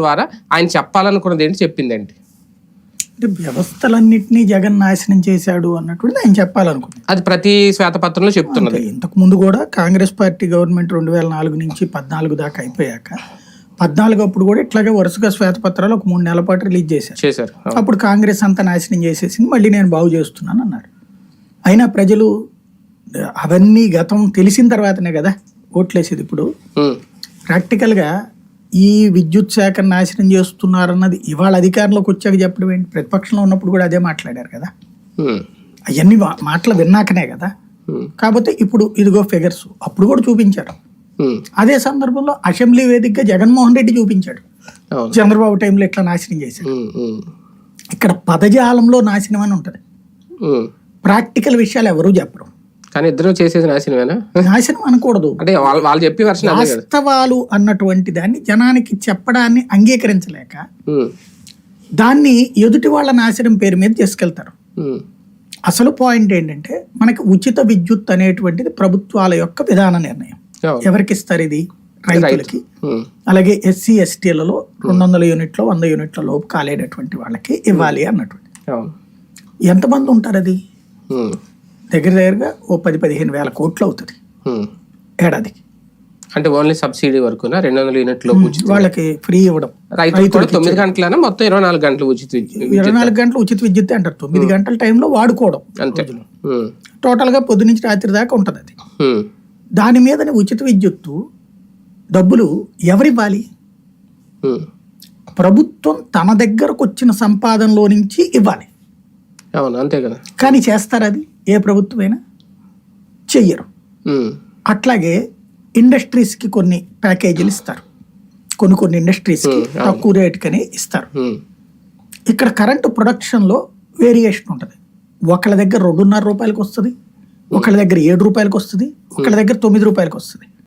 ద్వారా ఆయన చెప్పాలనుకున్నది ఏంటి చెప్పిందండి అంటే వ్యవస్థలన్నింటినీ జగన్ నాశనం చేశాడు అన్నటువంటి ఆయన చెప్పాలనుకుంది. అది ప్రతి శ్వేతపత్రంలో చెప్తున్నది. ఇంతకు ముందు కూడా కాంగ్రెస్ పార్టీ గవర్నమెంట్ రెండు వేల నాలుగు నుంచి పద్నాలుగు దాకా అయిపోయాక పద్నాలుగు అప్పుడు కూడా ఇట్లాగే వరుసగా శ్వేతపత్రాలు ఒక మూడు నెలల పాటు రిలీజ్ చేశారు. చేశారు. అప్పుడు కాంగ్రెస్ అంతా నాశనం చేసేసింది మళ్ళీ నేను బాగు చేస్తున్నాను అన్నారు. అయినా ప్రజలు అవన్నీ గతం తెలిసిన తర్వాతనే కదా ఓట్లేసేది ఇప్పుడు. ప్రాక్టికల్గా ఈ విద్యుత్ శాఖను నాశనం చేస్తున్నారన్నది ఇవాళ అధికారంలోకి వచ్చాక చెప్పడం ఏంటి? ప్రతిపక్షంలో ఉన్నప్పుడు కూడా అదే మాట్లాడారు కదా. అవన్నీ మాటలు విన్నాకనే కదా. కాకపోతే ఇప్పుడు ఇదిగో ఫిగర్స్ అప్పుడు కూడా చూపించారు. అదే సందర్భంలో అసెంబ్లీ వేదికగా జగన్మోహన్ రెడ్డి చూపించాడు. చంద్రబాబు టైంలో ఇట్లా నాశనం చేశాడు. ఇక్కడ పదజాలంలో నాశనం అని ఉంటుంది. ప్రాక్టికల్ విషయాలు ఎవరూ చెప్పరు. కానీ ఇద్దరు చేసేది నాశనమేనా నాశనం అనకూడదు. అంటే వాళ్ళు వాళ్ళు చెప్పి కదా. వాస్తవాలు అన్నటువంటి దాన్ని జనానికి చెప్పడాన్ని అంగీకరించలేక దాన్ని ఎదుటి వాళ్ళ నాశనం పేరు మీద తీసుకెళ్తారు అసలు పాయింట్ ఏంటంటే మనకి ఉచిత విద్యుత్ అనేటువంటిది ప్రభుత్వాల యొక్క విధాన నిర్ణయం. ఎవరికి ఇస్తారు ఇది? రైతులకి. అలాగే ఎస్సీ ఎస్టీలలో రెండు వందల యూనిట్లు వంద యూనిట్ల లోపు కాలేటటువంటి వాళ్ళకి ఇవ్వాలి అన్నటువంటి. ఎంతమంది ఉంటారు అది? దగ్గర దగ్గరగా ఓ పది పదిహేను వేల కోట్లు అవుతుంది. ఏడాదికి. అంటే ఓన్లీ సబ్సిడీ వరకునా? రెండు వందల యూనిట్లో వాళ్ళకి ఫ్రీ ఇవ్వడం. కూడా తొమ్మిది గంటలైనా? మొత్తం ఇరవై నాలుగు గంటలు ఉచిత విద్యుత్. ఇరవై నాలుగు గంటలు ఉచిత విద్యుత్ అంటారు. తొమ్మిది గంటల టైంలో వాడుకోవడం అంతే. ఉమ్, టోటల్గా పొద్దు నుంచి రాత్రి దాకా ఉంటుంది అది. దాని మీద ఉచిత విద్యుత్తు డబ్బులు ఎవరివ్వాలి. ప్రభుత్వం తన దగ్గరకు వచ్చిన సంపాదనలో నుంచి ఇవ్వాలి. అవును అంతే కదా. కానీ చేస్తారు అది? ఏ ప్రభుత్వమైనా చెయ్యరు. అట్లాగే ఇండస్ట్రీస్కి కొన్ని ప్యాకేజీలు ఇస్తారు. కొన్ని కొన్ని ఇండస్ట్రీస్కి తక్కువ రేటుకని ఇస్తారు. ఇక్కడ కరెంటు ప్రొడక్షన్లో వేరియేషన్ ఉంటుంది. ఒకళ్ళ దగ్గర రెండున్నర రూపాయలకి వస్తుంది ఒకళ్ళ దగ్గర ఏడు రూపాయలకి వస్తుంది ఒకళ్ళ దగ్గర తొమ్మిది రూపాయలకి వస్తుంది